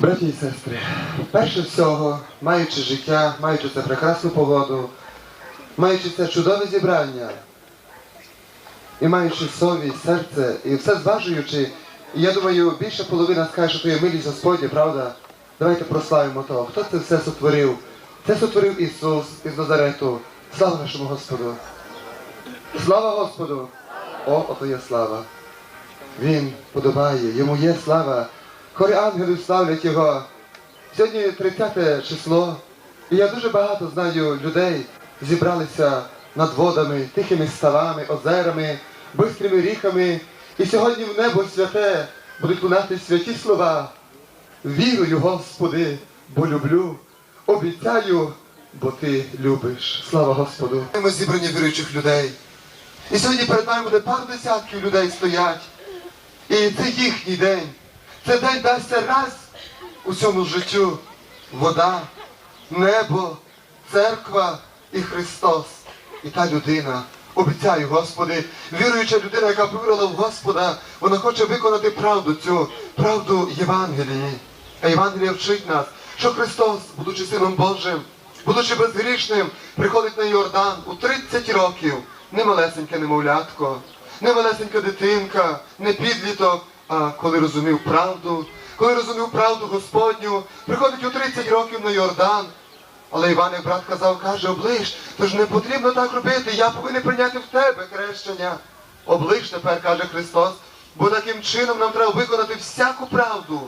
Браті і сестри, перше всього, маючи життя, маючи це прекрасну погоду, маючи це чудове зібрання, і маючи совість, серце, і все зважуючи, і я думаю, більша половина скаже, що то є милість Господня, правда? Давайте прославимо того. Хто це все сотворив? Це сотворив Ісус із Назарету. Слава нашому Господу! Слава Господу! О, ото є слава! Він подобає, йому є слава. Хори ангелів славлять його. Сьогодні 30 число, і я дуже багато знаю людей, зібралися над водами, тихими ставами, озерами, бистрими ріками. І сьогодні в небо святе будуть лунати святі слова. Вірую, Господи, бо люблю, обіцяю, бо Ти любиш. Слава Господу! Ми зібрані віруючих людей. І сьогодні перед нами буде пару десятків людей стоять. І це їхній день. Це день дасться раз у цьому життю. Вода, небо, церква і Христос. І та людина. Обіцяю, Господи, віруюча людина, яка повірила в Господа, вона хоче виконати правду цю, правду Євангелії. А Євангелія вчить нас, що Христос, будучи Сином Божим, будучи безгрішним, приходить на Йордан у 30 років, не малесеньке немовлятко, не малесенька дитинка, не підліток, а коли розумів правду, коли розумів правду Господню, приходить у 30 років на Йордан. Але Іван, як брат казав, каже, оближ, тож не потрібно так робити, я повинен прийняти в тебе хрещення. Оближ тепер, каже Христос, бо таким чином нам треба виконати всяку правду.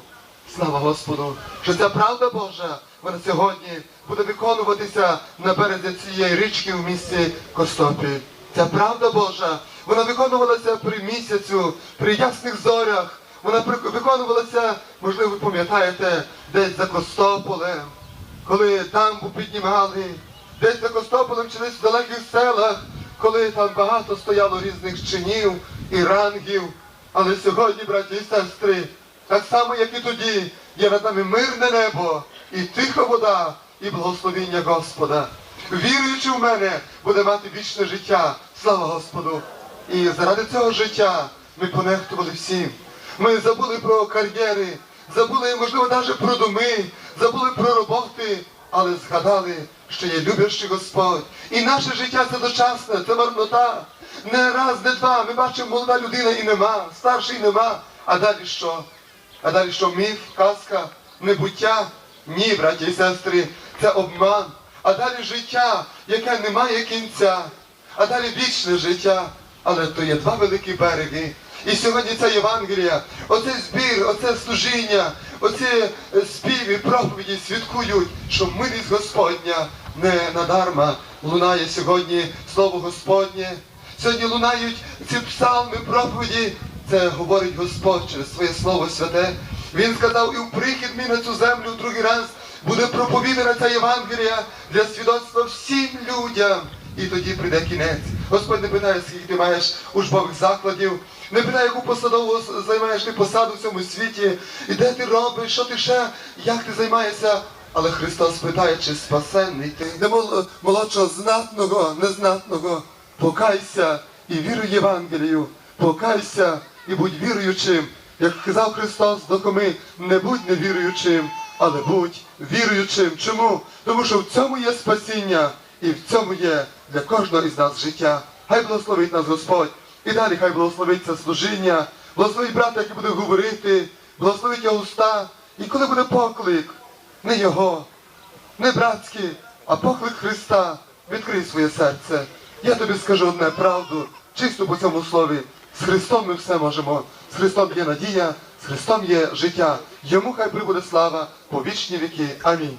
Слава Господу, що ця правда Божа, вона сьогодні буде виконуватися на березі цієї річки в місті Костопіль. Ця правда Божа, вона виконувалася при місяцю, при ясних зорях. Вона виконувалася, можливо, ви пам'ятаєте, десь за Костополем, коли дамбу піднімали, десь за Костополем чи десь в далеких селах, коли там багато стояло різних чинів і рангів. Але сьогодні, браті і сестри, так само, як і тоді, є над нами мирне небо, і тиха вода, і благословіння Господа. Віруючи в мене, буде мати вічне життя. Слава Господу! І заради цього життя ми понехтували всім. Ми забули про кар'єри, забули, можливо, навіть про доми, забули про роботи, але згадали, що є любящий Господь. І наше життя це дочасне, це марнота. Не раз, не два. Ми бачимо, молода людина і нема, старший нема. А далі що? А далі що міф, казка, небуття? Ні, браті і сестри, це обман. А далі життя, яке не має кінця. А далі вічне життя. Але то є два великі береги. І сьогодні ця Євангелія, оцей збір, оце служіння, оці е, співи, проповіді свідкують, що милість Господня не надарма лунає сьогодні слово Господнє. Сьогодні лунають ці псалми, проповіді. Це говорить Господь через своє Слово святе. Він сказав, і в прихід мій на цю землю в другий раз буде проповідана ця Євангелія для свідоцтва всім людям. І тоді прийде кінець. Господь не питає, скільки ти маєш учбових закладів, не питає, яку посадову займаєш ти посаду в цьому світі, і де ти робиш, що ти ще, як ти займаєшся. Але Христос питає, чи спасенний ти. Мол- молодшого знатного, незнатного, покайся і віруй Євангелію, покайся і будь віруючим. Як казав Христос до Коми, не будь невіруючим, але будь віруючим. Чому? Тому що в цьому є спасіння, і в цьому є для кожного із нас життя. Хай благословить нас Господь. І далі хай благословить це служіння, благословить брата, який буде говорити, благословить його уста. І коли буде поклик, не його, не братський, а поклик Христа, відкрий своє серце. Я тобі скажу одне правду, чисто по цьому слові. З Христом ми все можемо. З Христом є надія, з Христом є життя. Йому хай прибуде слава по вічні віки. Амінь.